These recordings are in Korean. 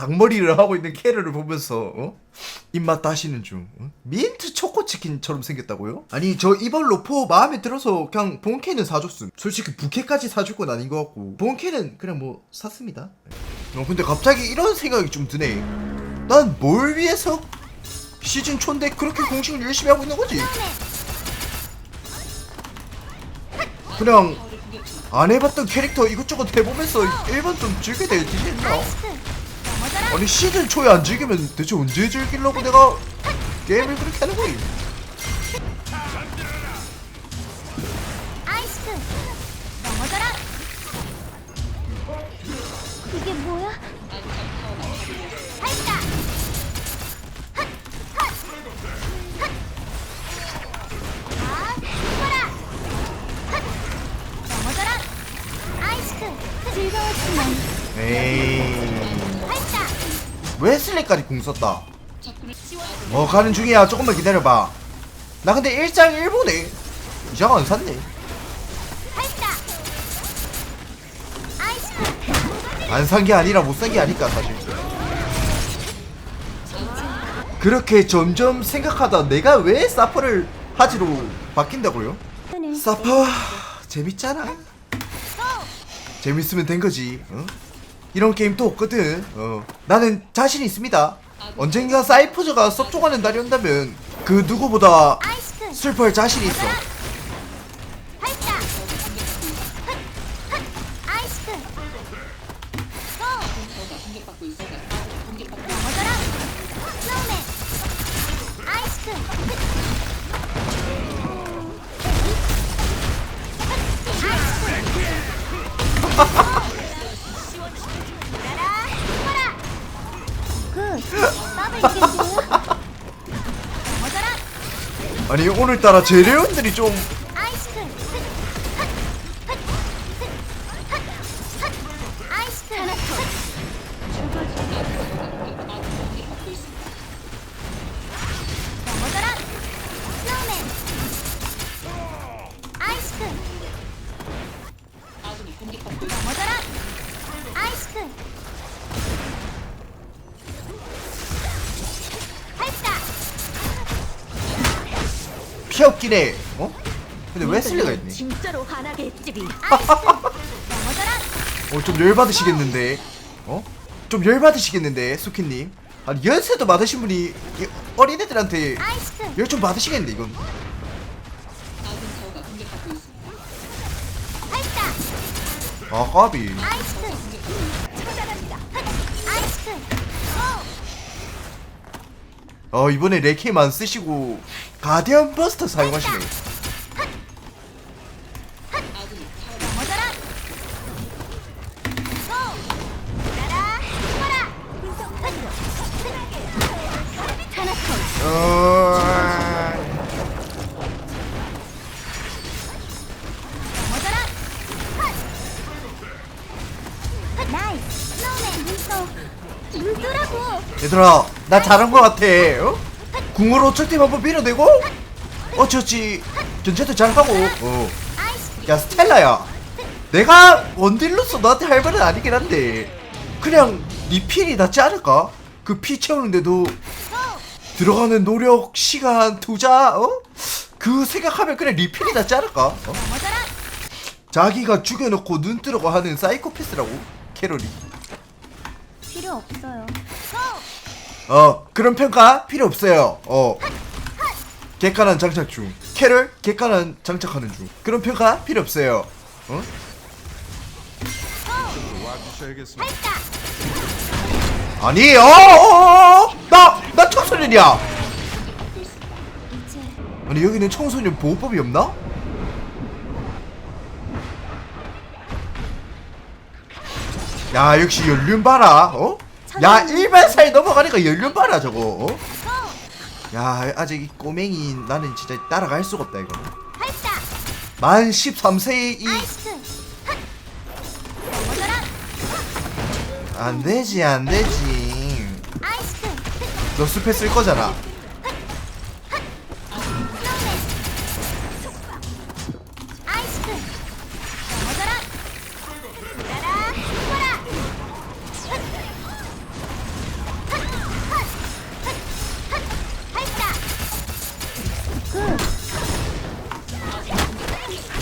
닭머리를 하고 있는 캐럴을 보면서 어? 입맛 다시는 중 어? 민트 초코 치킨처럼 생겼다고요? 아니 저 이번 로포 마음에 들어서 그냥 본캐는 사줬음 솔직히 부캐까지 사줄 건 아닌 것 같고 본캐는 그냥 뭐 샀습니다 어, 근데 갑자기 이런 생각이 좀 드네 난 뭘 위해서 시즌 초인데 그렇게 공식을 열심히 하고 있는 거지 그냥 안 해봤던 캐릭터 이것저것 해보면서 일본 좀 즐겨야 되지 했나? 아니 시즌 초에 안 즐기면 대체 언제 즐기려고 내가 게임을 그렇게 하는 거임? 웨슬리까지 궁 썼다? 어 가는 중이야. 조금만 기다려봐. 나 근데 일장 일보네 이장 안 샀네. 안 산 게 아니라 못 산 게 아닐까 사실. 그렇게 점점 생각하다 내가 왜 사퍼를 하지로 바뀐다고요? 사퍼 재밌잖아. 재밌으면 된 거지 어? 이런 게임 또 없거든. 어. 나는 자신 있습니다. 언젠가 사이퍼즈가 섭종하는 날이 온다면 그 누구보다 슬퍼할 자신이 있어 오늘따라 재래원들이 좀 피 없긴 해 어? 근데 웨슬리가 있네 진짜로 화나게 했지비. 어 좀 열받으시겠는데. 어? 좀 열받으시겠는데 수키님. 아니 연세도 많으신 분이 이 어린애들한테 열 좀 받으시겠는데 이건? 아 까비. 아이스크 처 어 이번에 레케만 쓰시고 가디언 버스터 사용하시네. 어... 얘들아 나 잘한 거 같아 어? 궁으로 적팀 한번 밀어내고 어찌어찌 전체도 잘하고 어. 야 스텔라야 내가 원딜로서 너한테 할 말은 아니긴 한데 그냥 리필이 낫지 않을까? 그 피 채우는데도 고 들어가는 노력, 시간, 투자, 어? 그 생각하면 그냥 리필이 낫지 않을까? 어? 자기가 죽여놓고 눈 뜨라고 하는 사이코패스라고 캐롤이 필요 없어요 고 어 그런 평가 필요 없어요. 어. 객관한 장착 중. 캐롤 객관한 장착하는 중. 그런 평가 필요 없어요. 어? 아니 어어어어 나나 청소년이야! 이제 아니 여기는 청소년 보호법이 없나? 야 역시 연륜 봐라 어? 야 일반 사이 넘어가니까 연륜 봐라 저거. 어? 고야 아직 이 꼬맹이 나는 진짜 따라갈 수가 없다 이거 만 13세의 이 안되지 안되지. 너 스페 쓸 거잖아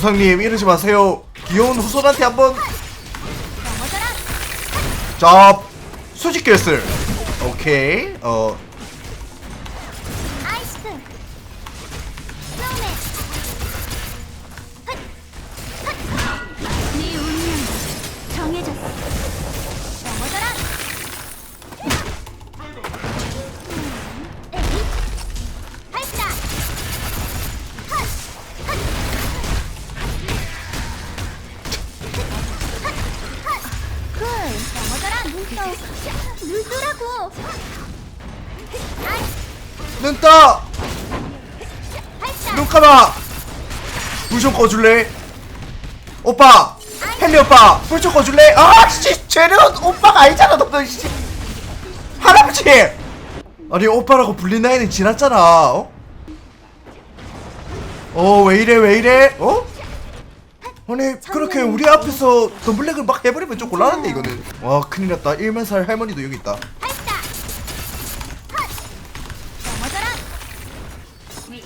조상님 이러지 마세요. 귀여운 후손한테 한번. 자 수직 결슬 오케이. 어 불 좀 꺼줄래? 오빠 헨리 오빠 불 좀 꺼줄래? 아 씨 쟤는 오빠가 아니잖아 너는 씨. 할아버지! 아니 오빠라고 불린 나이는 지났잖아 어? 어 왜 이래 왜 이래? 어? 아니 그렇게 우리 앞에서 덤블랙을 막 해버리면 좀 곤란한데 이거는. 와 큰일 났다. 1만 살 할머니도 여기 있다.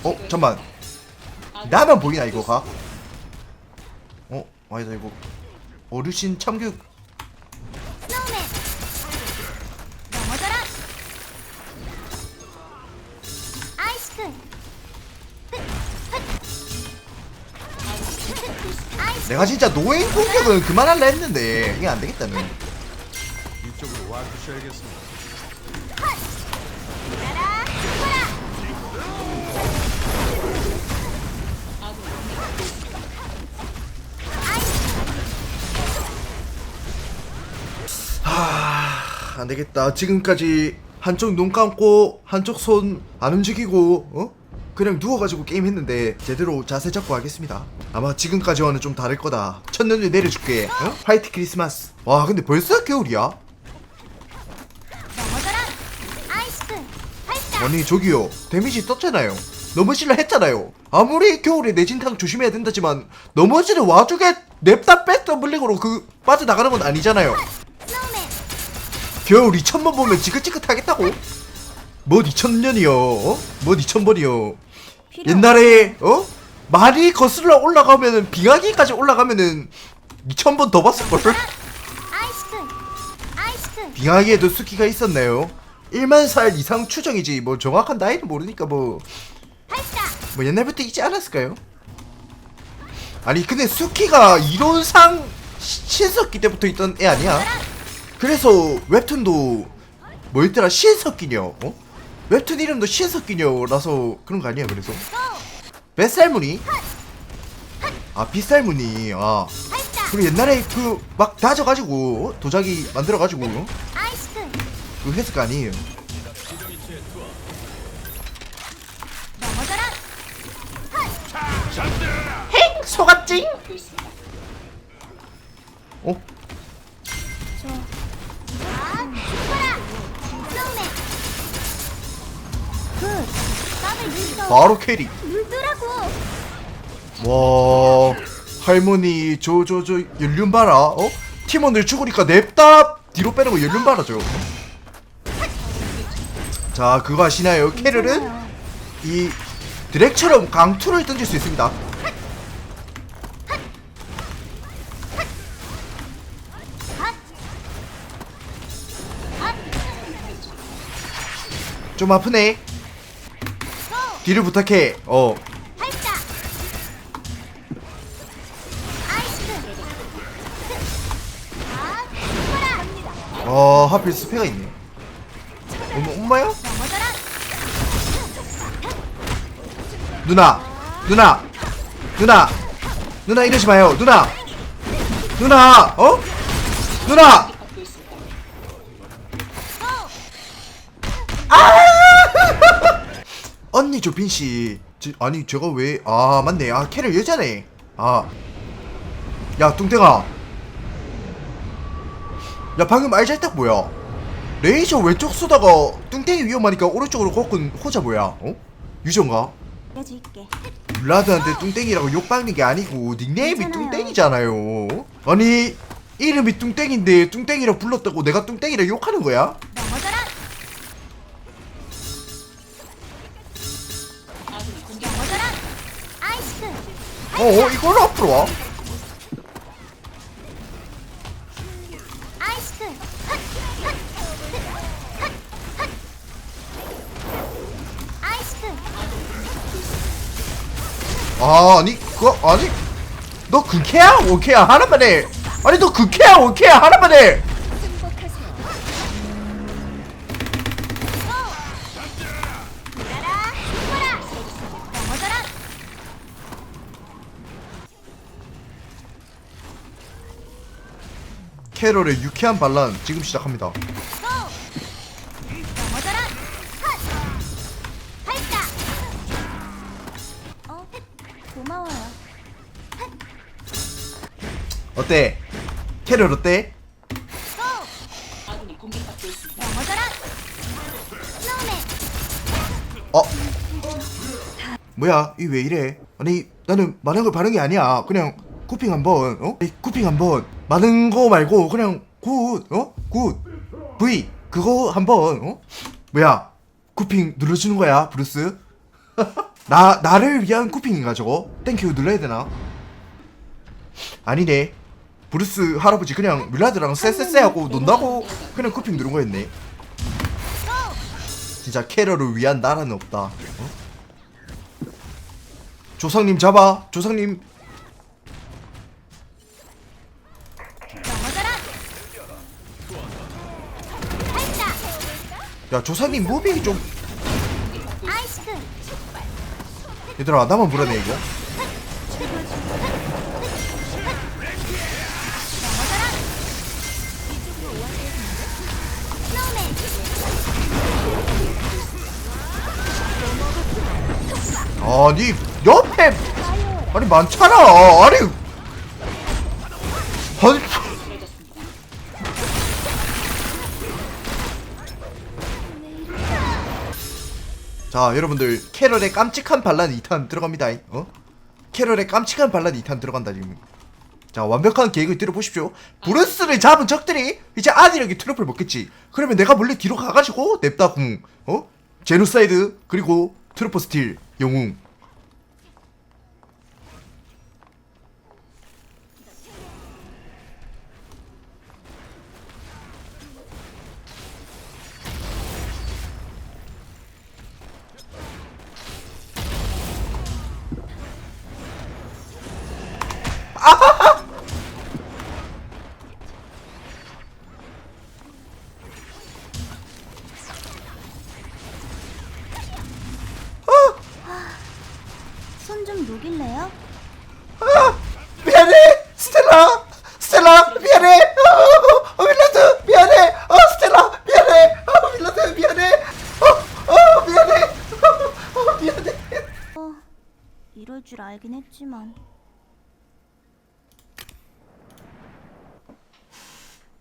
어 잠만 나만 보이나 이거 가? 어 아니다 이거. 어르신 참교육. 내가 진짜 노예인 공격은 그만할라 했는데 이게 안 되겠다는 이쪽으로 와주셔야겠습니다. 안 되겠다. 지금까지 한쪽 눈 감고 한쪽 손 안 움직이고 어? 그냥 누워가지고 게임 했는데 제대로 자세 잡고 하겠습니다. 아마 지금까지와는 좀 다를 거다. 첫눈을 내려줄게 어? 화이트 크리스마스. 와 근데 벌써 겨울이야? 아니 저기요. 데미지 떴잖아요. 넘어질라 했잖아요. 아무리 겨울에 내진탕 조심해야 된다지만 넘어지는 와중에 냅다 뺐던 블랙으로 그 빠져나가는 건 아니잖아요 겨울 2천번 보면 지긋지긋하겠다고? 뭐 2천년이요 어? 뭐 2천번이요 필요 옛날에 어? 말이 거슬러 올라가면은 빙하기까지 올라가면은 2천번 더 봤을걸? 아이스크 빙하기에도 수키가 있었나요? 1만 살 이상 추정이지 뭐 정확한 나이는 모르니까 뭐 발사 뭐 옛날부터 있지 않았을까요? 아니 근데 수키가 이론상 시- 신석기 때부터 있던 애 아니야? 그래서 웹툰도 뭐였더라 신석기녀 어? 웹툰 이름도 신석기녀라서 그런 거 아니야 그래서 고 뱃살무늬? 아 빗살무늬 아 그리고 옛날에 그 막 다져가지고 어? 도자기 만들어가지고 어? 그 했을 거 아니에요 넘어져라 속았지? 어? 바로 캐리. 와 할머니 저저저 연륜 봐라. 어? 팀원들 죽으니까 냅다 뒤로 빼는 거 연륜 봐라 저자 그거 아시나요? 캐럴은 이 드랙처럼 강투를 던질 수 있습니다. 좀 아프네. 고 뒤를 부탁해 어 어, 하필 스페가 있네. 어머, 엄마야? 누나! 누나! 누나! 누나 이러지 마요! 누나! 누나! 어? 누나! 아! 조빈씨. 지- 아니, 제가 왜, 아, 맞네. 아, 캐를 여자네. 아. 야, 뚱땡아. 야, 방금 알잘딱 뭐야? 레이저 왼쪽 쏘다가 뚱땡이 위험하니까 오른쪽으로 꺾은 호자 뭐야? 어? 유전가? 블라드한테 뚱땡이라고 욕박는 게 아니고 닉네임이 괜찮아요. 뚱땡이잖아요. 아니 이름이 뚱땡인데 뚱땡이라 불렀다고 내가 뚱땡이라 욕하는 거야? 아이스크 어 이걸 앞으로 와? 아 아니 그거 아니. 너 극해야? 원캐야? 하나만 해. 아니 너 극해야? 원캐야? 하나만 해 캐롤의 유쾌한 반란 지금 시작합니다. 어. 어때? 캐롤 어때? 어? 뭐야 이 왜 이래 아니 나는 바른 게 아니야 그냥 쿠핑 한번 어? 이 쿠핑 한번 많은 거 말고 그냥 굿 어? 굿 V 그거 한번 어? 뭐야 쿠핑 눌러주는 거야 브루스 나 나를 위한 쿠핑인가 저거 땡큐 눌러야 되나 아니네 브루스 할아버지 그냥 밀라드랑 쎄쎄쎄 하고 논다고 그냥 쿠핑 누른 거였네 진짜 캐럴을 위한 나라는 없다. 어? 조상님 잡아. 조상님. 야 조상님 무빙이 좀. 얘들아 나만 불러내 이거. 아니 옆에 아니 많잖아. 아니. 아니. 자 여러분들 캐럴의 깜찍한 반란 2탄 들어갑니다. 어? 캐럴의 깜찍한 반란 2탄 들어간다 지금. 자 완벽한 계획을 들어보십시오 브루스를 잡은 적들이 이제 아니력이 트러플 먹겠지 그러면 내가 몰래 뒤로 가가지고 냅다 궁 어? 제노사이드 그리고 트러플 스틸 영웅 손 좀 녹일래요?